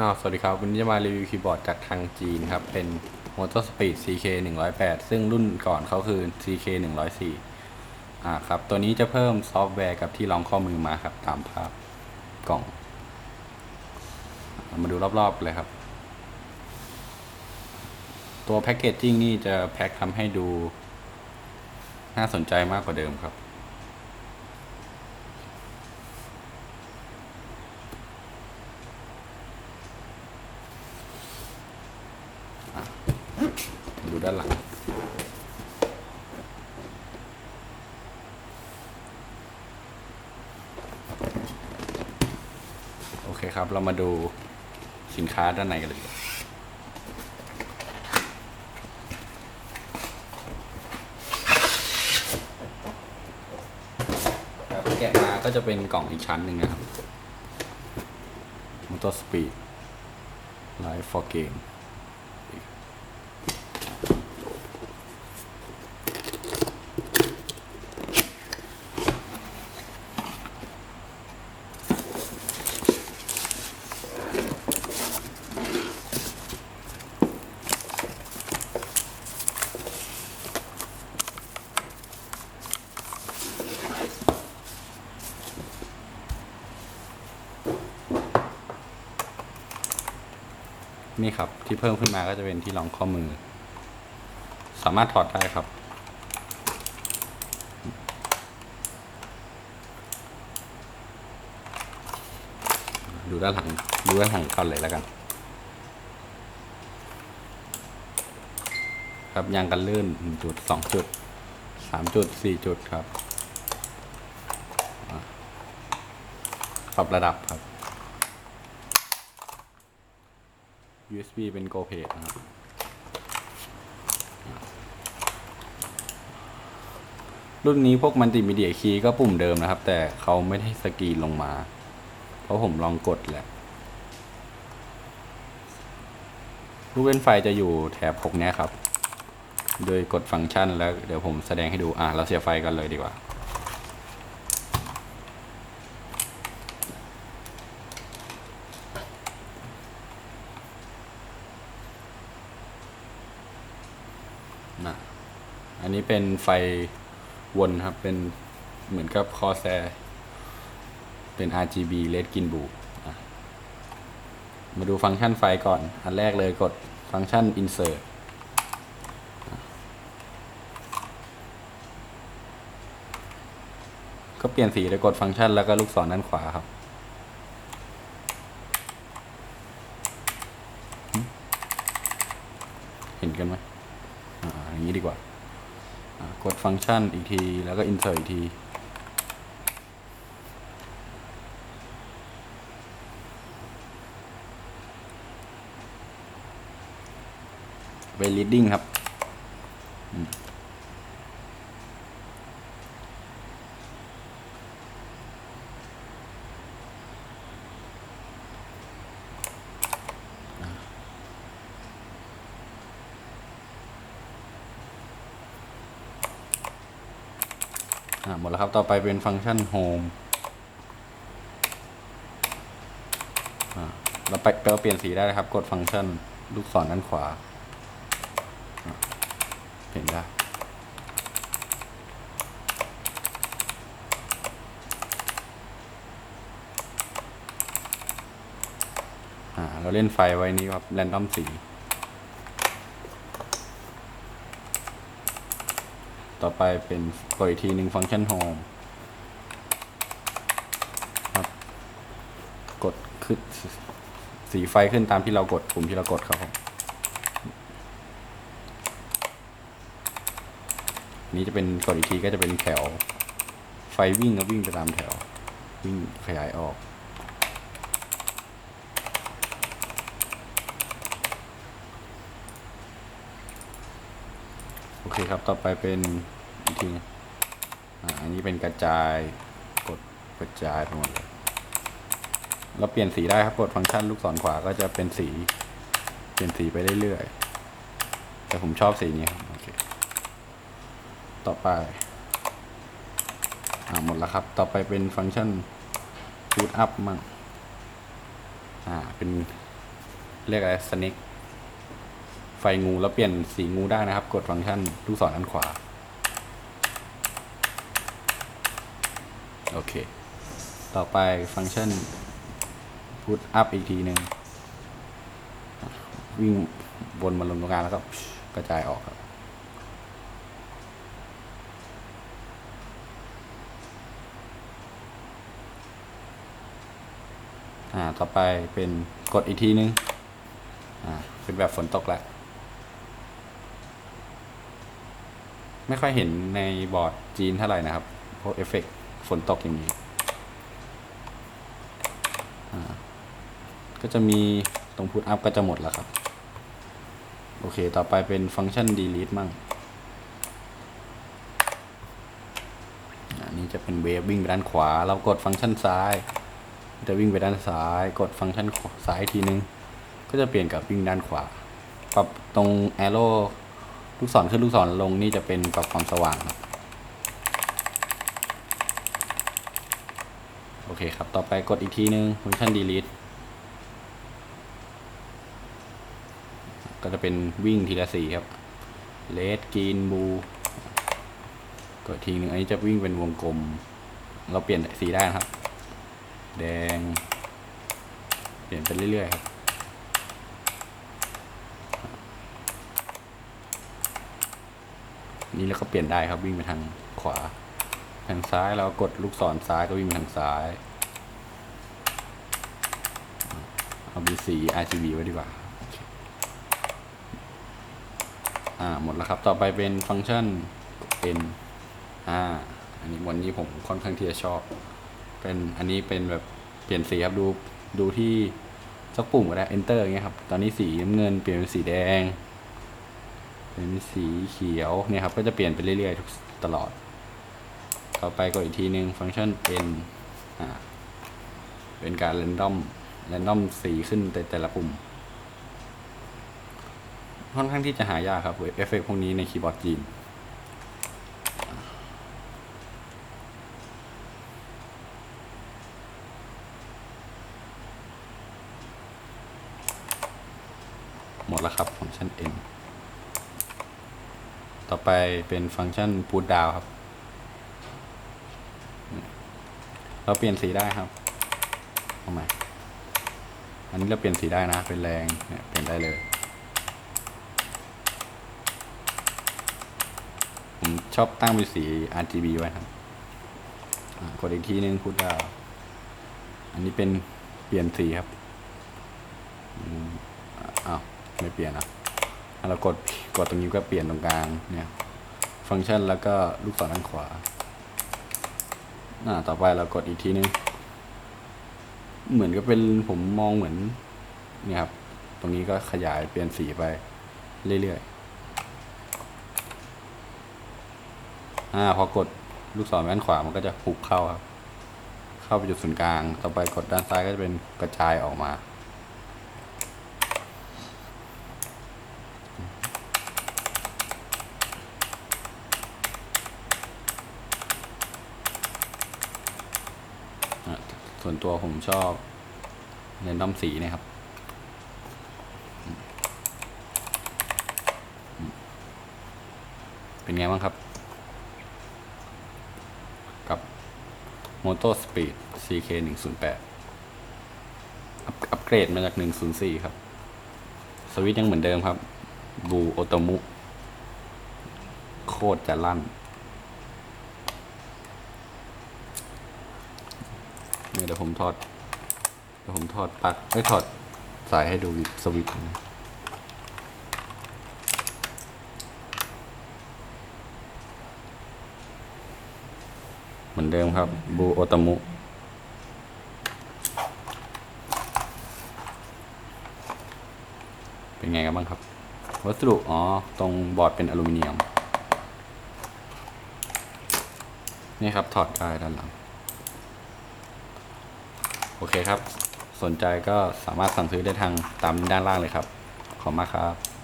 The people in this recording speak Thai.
อ้าวสวัสดีครับ วันนี้จะมารีวิวคีย์บอร์ดจากทางจีนครับ เป็น Motor Speed CK 108ซึ่งรุ่นก่อนเขาคือ CK 104อ่าครับ ตัวนี้จะเพิ่มซอฟต์แวร์กับที่รองข้อมือมาครับ ตามภาพกล่อง มาดูรอบๆเลยครับ ตัวแพ็กเกจจิ้งนี่จะแพ็คทำให้ดู น่าสนใจมากกว่าเดิมครับ ดูด้านหลัง โอเคครับ เรามาดูสินค้าด้านในกันเลยดีกว่าครับแกะมาก็จะเป็นกล่องอีกชั้นหนึ่งนะครับมอเตอร์สปีดไลฟ์ฟอร์เกม นี่ครับ ที่เพิ่มขึ้นมาก็จะเป็นที่รองข้อมือ สามารถถอดได้ครับ ดูด้านหลังดูด้านหลังก่อนเลยแล้วกัน ครับยางกันลื่นหนึ่งจุดสองจุดสามจุดสี่จุดครับอะปรับระดับครับ USB เป็น Go p a g นะครับรุ่นนี้พวกมัลติมีเดียคีย์ก็ปุ่มเดิมนะครับ แต่เขาไม่ได้สกรีนลงมา เพราะผมลองกดแหละลูกเล่นไฟจะอยู่แถบ6เนี้ครับ โดยกดฟังก์ชันแล้วเดี๋ยวผมแสดงให้ดู อะ เราเสียไฟกันเลยดีกว่า อันนี้เป็นไฟวนครับ เป็นเหมือนกับคอแซเป็น RGB Red Green Blue อะมาดูฟังก์ชันไฟก่อน อันแรกเลยกดฟังก์ชัน Insert ก็เปลี่ยนสีเลยกดฟังก์ชันแล้วก็ลูกศรด้านขวาครับ เห็นกันไหมอ่าอย่างนี้ดีกว่า กดฟังก์ชันอีกที แล้วก็ insert อีกที ไป reading ครับ หมดแล้วครับ ต่อไปเป็นฟังก์ชัน home เราไปเราเปลี่ยนสีได้นะครับ กดฟังก์ชันลูกศรด้านขวา เห็นได้เราเล่นไฟไว้นี้ครับ แรนดอมสี ต่อไปเป็นกดอีกทีหนึ่งฟังก์ชัน home ครับกดขึ้นสีไฟขึ้นตามที่เรากดปุ่มที่เรากดครับผมนี้จะเป็นกดอีกทีก็จะเป็นแถว ไฟวิ่งก็วิ่งไปตามแถว วิ่งขยายออก โอเคครับ ต่อไปเป็น อีกทีอันนี้เป็นกระจายกดกระจายไปหมดเลยเราเปลี่ยนสีได้ครับกดฟังก์ชันลูกศรขวาก็จะเป็นสี เปลี่ยนสีไปเรื่อยๆ แต่ผมชอบสีนี้ครับโอเคต่อไปอ่าหมดแล้วครับ ต่อไปเป็นฟังก์ชัน boot up มั่งอ่าเป็นเรียกอะไรสเน็กไฟงูแล้วเปลี่ยนสีงูได้นะครับ กดฟังก์ชันลูกศรด้านขวา โอเค ต่อไปฟังก์ชัน put up อีกทีหนึ่งวิ่งวนมาลงตรงกลางแล้วก็กระจายออกครับอ่า ต่อไปเป็นกดอีกทีนึง อ่า เป็นแบบฝนตกแล้ว ไม่ค่อยเห็นในบอร์ดจีนเท่าไหร่นะครับเพราะเอฟเฟกต์ ฝนตกอย่างนี้ ก็จะมีตรงพุทอัพก็จะหมดแล้วครับ โอเค ต่อไปเป็นฟังก์ชัน delete มั่งอันนี้จะเป็นเวฟวิ่งไปด้านขวา เรากดฟังก์ชันซ้าย จะวิ่งไปด้านซ้าย กดฟังก์ชันซ้ายทีนึง ก็จะเปลี่ยนกับวิ่งด้านขวา ปรับตรง arrow ลูกศรขึ้นลูกศรลงนี่จะเป็นปรับความสว่างครับ โอเคครับ ต่อไปกดอีกทีนึงฟังก์ชัน delete ก็จะเป็นวิ่งทีละสีครับ red green blue กดทีนึง อันนี้จะวิ่งเป็นวงกลม เราเปลี่ยนสีได้นะครับ แดง เปลี่ยนไปเรื่อยๆครับนี่เราก็เปลี่ยนได้ครับวิ่งไปทางขวา ทางซ้ายเรากดลูกศรซ้ายก็วิ่งทางซ้าย เอาเป็นสี RGB ไว้ดีกว่า อ่า หมดแล้วครับ ต่อไปเป็นฟังก์ชัน n อ่า อันนี้วันนี้ผมค่อนข้างที่จะชอบ เป็นอันนี้เป็นแบบเปลี่ยนสีครับ ดู ดูที่สักปุ่มก็ได้ enter อย่างเงี้ยครับ ตอนนี้สีน้ำเงินเปลี่ยนเป็นสีแดง เป็นสีเขียว เนี่ยครับ ก็จะเปลี่ยนไปเรื่อยๆทุกตลอด ต่อไปก็อีกทีหนึ่งฟังก์ชัน n อ่าเป็นการ random random สีขึ้นแต่แต่ละปุ่มค่อนข้างที่จะหายากครับเอฟเฟกพวกนี้ในคีย์บอร์ดจีนหมดแล้วครับฟังก์ชัน n ต่อไปเป็นฟังก์ชัน put down ครับ เราเปลี่ยนสีได้ครับเอาใหม่อันนี้เราเปลี่ยนสีได้นะ เป็นแรงเนี่ยเปลี่ยนได้เลย ผมชอบตั้งเป็นสี RGB ไว้ครับกดอีกทีนึง put down อันนี้เป็นเปลี่ยนสีครับอ้าวไม่เปลี่ยนอะเรากดกดตรงนี้ก็เปลี่ยนตรงกลางเนี่ย ฟังก์ชันแล้วก็ลูกศรด้านขวา อ่าต่อไปเรากดอีกทีนึง เหมือนก็เป็นผมมองเหมือนเนี่ยครับ ตรงนี้ก็ขยายเปลี่ยนสีไปเรื่อยๆ อ่าพอกดลูกศรด้านขวามันก็จะหุบเข้าครับ เข้าไปจุดศูนย์กลาง ต่อไปกดด้านซ้ายก็จะเป็นกระจายออกมา อะ ส่วนตัวผมชอบเน้นด้อมสีนะครับ เป็นไงบ้างครับ กับ Moto Speed CK 108อัปอัปเกรดมาจาก 104 ครับ สวิตช์ยังเหมือนเดิมครับ บูโอโตมุ โคตรจะลั่น นี่ เดี๋ยวผมถอด เดี๋ยวผมถอดปลั๊กไม่ถอดสายให้ดูสวิตช์นะเหมือนเดิมครับ บูโอตามุเป็นไงกันบ้างครับ วัสดุ อ๋อ ตรงบอร์ดเป็นอลูมิเนียม นี่ครับ ถอดได้ด้านหลัง โอเคครับ สนใจก็สามารถสั่งซื้อได้ทางตามด้านล่างเลยครับ ขอบคุณมากครับ